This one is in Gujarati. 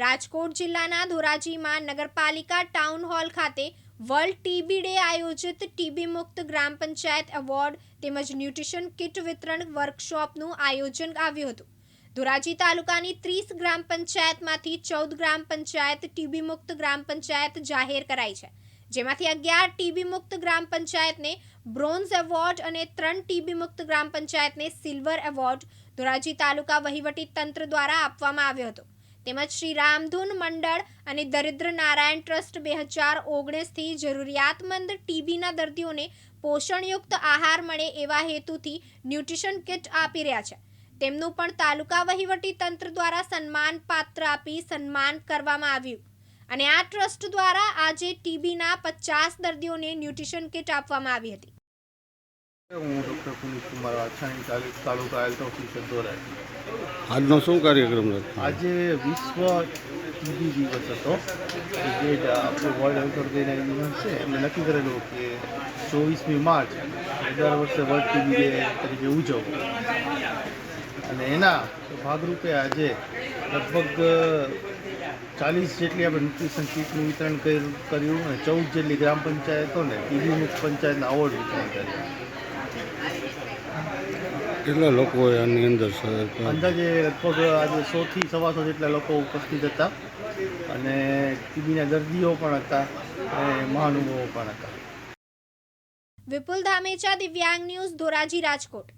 રાજકોટ જિલ્લાના ધોરાજીમાં નગરપાલિકા ટાઉન હોલ ખાતે વર્લ્ડ ટીબી ડે આયોજિત ટીબી મુક્ત ગ્રામ પંચાયત એવોર્ડ તેમજ ન્યુટ્રિશન કિટ વિતરણ વર્કશોપનું આયોજન આવ્યું હતું. ધોરાજી તાલુકાની ત્રીસ ગ્રામ પંચાયતમાંથી ચૌદ ગ્રામ પંચાયત ટીબી મુક્ત ગ્રામ પંચાયત જાહેર કરાઈ છે. જેમાંથી અગિયાર ટીબી મુક્ત ગ્રામ પંચાયતને બ્રોન્ઝ એવોર્ડ અને ત્રણ ટીબી મુક્ત ગ્રામ પંચાયતને સિલ્વર એવોર્ડ ધોરાજી તાલુકા વહીવટી તંત્ર દ્વારા આપવામાં આવ્યો હતો. તેમજ શ્રી રામધૂન મંડળ અને દરિદ્ર નારાયણ ટ્રસ્ટ બે હજાર ઓગણીસથી જરૂરિયાતમંદ ટીબીના દર્દીઓને પોષણયુક્ત આહાર મળે એવા હેતુથી ન્યુટ્રિશન કિટ આપી રહ્યા છે. તેમનું પણ તાલુકા વહીવટી તંત્ર દ્વારા સન્માન પાત્ર આપી સન્માન કરવામાં આવ્યું. અને આ ટ્રસ્ટ દ્વારા આજે ટીબીના પચાસ દર્દીઓને ન્યુટ્રિશન કિટ આપવામાં આવી હતી. હું ડૉક્ટર પુનિત કુમાર વાછાણી તાલુ- તાલુકા હેલ્થ ઓફિસર ધોરાજી. આજનો શું કાર્યક્રમ આજે વિશ્વ ટીબી દિવસ હતો. જે આપણું વર્લ્ડ હેલ્થ ઓર્ગેનાઇઝેશન છે એમણે નક્કી કરેલું કે ચોવીસમી માર્ચ દર વર્ષે વર્લ્ડ ટીબી ડે તરીકે ઉજવવું. અને એના ભાગરૂપે આજે લગભગ ચાલીસ જેટલી આપણે ન્યુટ્રિશન કીટનું વિતરણ કર્યું કર્યું અને ચૌદ જેટલી ગ્રામ પંચાયતોને ટીબી મુક્ત પંચાયતના અવોર્ડ વિતરણ કર્યા. કેટલા લોકો આની અંદર અંદાજે લગભગ આજે સોથી સવાસો જેટલા લોકો ઉપસ્થિત હતા અને ટીબીના દર્દીઓ પણ હતા અને મહાનુભાવો પણ હતા. વિપુલ ધામેચા દિવ્યાંગ ન્યૂઝ ધોરાજી રાજકોટ.